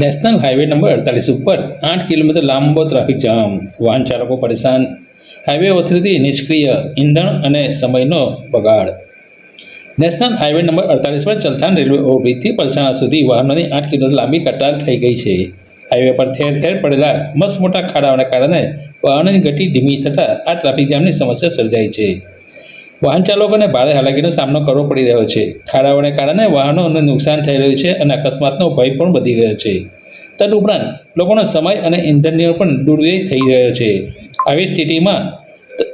National highway number અડતાલીસ ઉપર આઠ કિલોમીટર લાંબો ટ્રાફિક જામ વાહન ચાલકો પરેશાન. હાઈવે ઓથોરિટી નિષ્ક્રિય. ઈંધણ અને સમયનો બગાડ. નેશનલ હાઈવે નંબર અડતાલીસ પર ચલથાન રેલવે ઓવરબ્રિજથી પલસાણા સુધી વાહનોની આઠ કિલોમીટર લાંબી કટાર થઈ ગઈ છે. હાઈવે પર ઠેર ઠેર પડેલા મસ્ત મોટા ખાડાઓને કારણે વાહનોની ગતિ ધીમી થતાં આ ટ્રાફિક જામની સમસ્યા સર્જાઈ છે. વાહન ચાલકોને ભારે હાલાકીનો સામનો કરવો પડી રહ્યો છે. ખાડાઓને કારણે વાહનોને નુકસાન થઈ રહ્યું છે અને અકસ્માતનો ભય પણ વધી રહ્યો છે. તદુપરાંત, લોકોનો સમય અને ઇંધણનો પણ દુર્વ્યય થઈ રહ્યો છે. આવી સ્થિતિમાં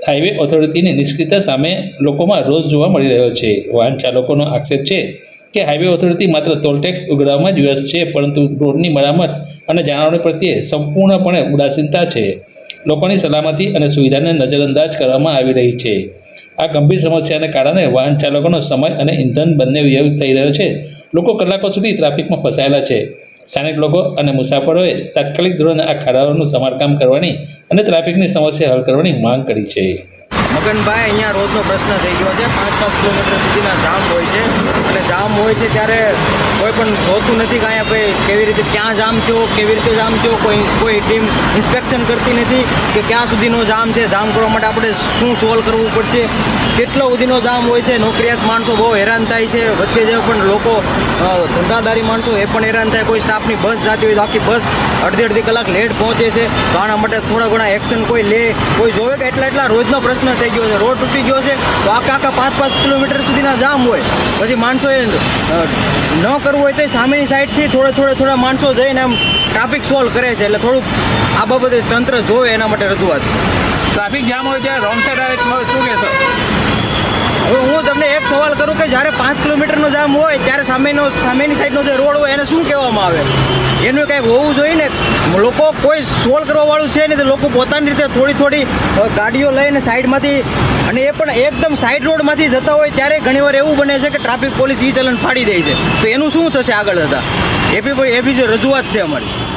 હાઈવે ઓથોરિટીની નિષ્ક્રિયતા સામે લોકોમાં રોષ જોવા મળી રહ્યો છે. વાહન ચાલકોનો આક્ષેપ છે કે હાઈવે ઓથોરિટી માત્ર ટોલટેક્સ ઉઘરાવવામાં જ વ્યસ્ત છે, પરંતુ રોડની મરામત અને જાળવણી પ્રત્યે સંપૂર્ણપણે ઉદાસીનતા છે. લોકોની સલામતી અને સુવિધાને નજરઅંદાજ કરવામાં આવી રહી છે. આ ગંભીર સમસ્યાને કારણે વાહન ચાલકોનો સમય અને ઇંધન બંને વ્યય થઈ રહ્યો છે. લોકો કલાકો સુધી ટ્રાફિકમાં ફસાયેલા છે. સ્થાનિક લોકો અને મુસાફરોએ તાત્કાલિક ધોરણે આ ખાડાઓનું સમારકામ કરવાની અને ટ્રાફિકની સમસ્યા હલ કરવાની માંગ કરી છે. મગનભાઈ, અહીંયા રોજનો પ્રશ્ન થઈ ગયો છે. પાંચ પાંચ કિલોમીટર સુધીના જામ હોય છે. જામ હોય છે ત્યારે કોઈ પણ જોતું નથી કે અહીંયા ભાઈ કેવી રીતે ક્યાં જામ થયો, કેવી રીતે જામ થયો, કોઈ કોઈ ટીમ ઇન્સ્પેક્શન કરતી નથી કે ક્યાં સુધીનો જામ છે, જામ કરવા માટે આપણે શું સોલ્વ કરવું પડશે, કેટલો સુધીનો જામ હોય છે, નોકરિયાત માણસો બહુ હેરાન થાય છે, વચ્ચે જે પણ લોકો ધંધાદારી માણસો એ પણ હેરાન થાય, કોઈ સ્ટાફની બસ જાતી હોય તો આખી બસ અડધી અડધી કલાક લેટ પહોંચે છે, તો આના માટે થોડા ઘણા એક્શન કોઈ લે, કોઈ જોવે કે એટલા એટલા રોજનો પ્રશ્ન થઈ ગયો છે, રોડ તૂટી ગયો છે, તો આખા આખા પાંચ પાંચ કિલોમીટર સુધીના જામ હોય, પછી માણસોએ અ, ન કરવું હોય તો સામેની સાઈડથી થોડા થોડા થોડા માણસો જઈને આમ ટ્રાફિક સોલ્વ કરે છે. એટલે થોડુંક આ બાબતે તંત્ર જોવે એના માટે રજૂઆત. છે ટ્રાફિક જામ હોય ત્યારે રોંગ સાઈડ આવે શું કહેશો? કરું કે જ્યારે પાંચ કિલોમીટરનો જામ હોય, ત્યારે સામેનો સામેની સાઈડનો જે રોડ હોય, એને શું કહેવામાં આવે? એનું કંઈક હોવું જોઈએ ને? લોકો કોઈ સોલ્વ કરવા વાળું છે નહીં, તો લોકો પોતાની રીતે થોડી થોડી ગાડીઓ લઈને સાઈડમાંથી અને એ પણ એકદમ સાઈડ રોડમાંથી જતા હોય, ત્યારે ઘણીવાર એવું બને છે કે ટ્રાફિક પોલીસ ઈ ચલન ફાડી દે છે. તો એનું શું થશે આગળ જતાં? એ બી એ બી જે રજૂઆત છે અમારી.